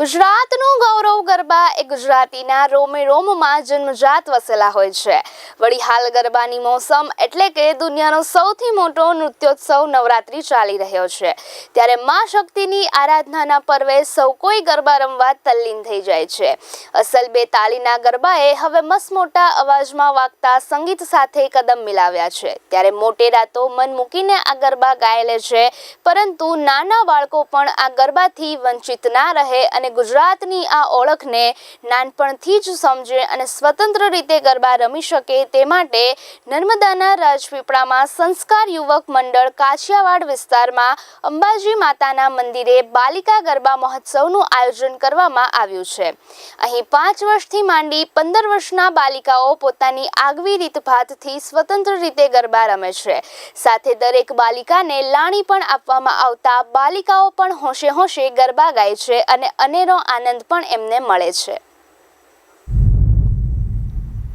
ગુજરાતનું ગૌરવ ગરબા એ ગુજરાતીના રોમે રોમમાં જન્મજાત વસેલા હોય છે. વળી હાલ ગરબાની મોસમ એટલે કે દુનિયાનો સૌથી મોટો નૃત્યોત્સવ નવરાત્રિ ચાલી રહ્યો છે. ત્યારે મા શક્તિની આરાધનાના પર્વે સૌ કોઈ ગરબા રમવા તલ્લીન થઈ જાય છે. અસલ બે તાલીના ગરબાએ હવે મસમોટા અવાજમાં વાગતા સંગીત સાથે કદમ મિલાવ્યા છે. ત્યારે મોટેરા તો મન મૂકીને આ ગરબા ગાયેલે છે, પરંતુ નાના બાળકો પણ આ ગરબાથી વંચિત ના રહે અને ગુજરાતની આ ઓળખને નાનપણથી જ સમજે અને સ્વતંત્ર રીતે ગરબા રમી શકે તે માટે નર્મદાના રાજપીપળામાં સંસ્કાર યુવક મંડળ કાછિયાવાડ વિસ્તારમાં અંબાજી માતાના મંદિરે બાલિકા ગરબા મહોત્સવનું આયોજન કરવામાં આવ્યું છે. અહીં પાંચ વર્ષથી માંડી પંદર વર્ષના બાલિકાઓ પોતાની આગવી રીતભાતથી સ્વતંત્ર રીતે ગરબા રમે છે. સાથે દરેક બાલિકાને લાણી પણ આપવામાં આવતા બાલિકાઓ પણ હોંશે હોંશે ગરબા ગાય છે અને અનેરો આનંદ પણ એમને મળે છે.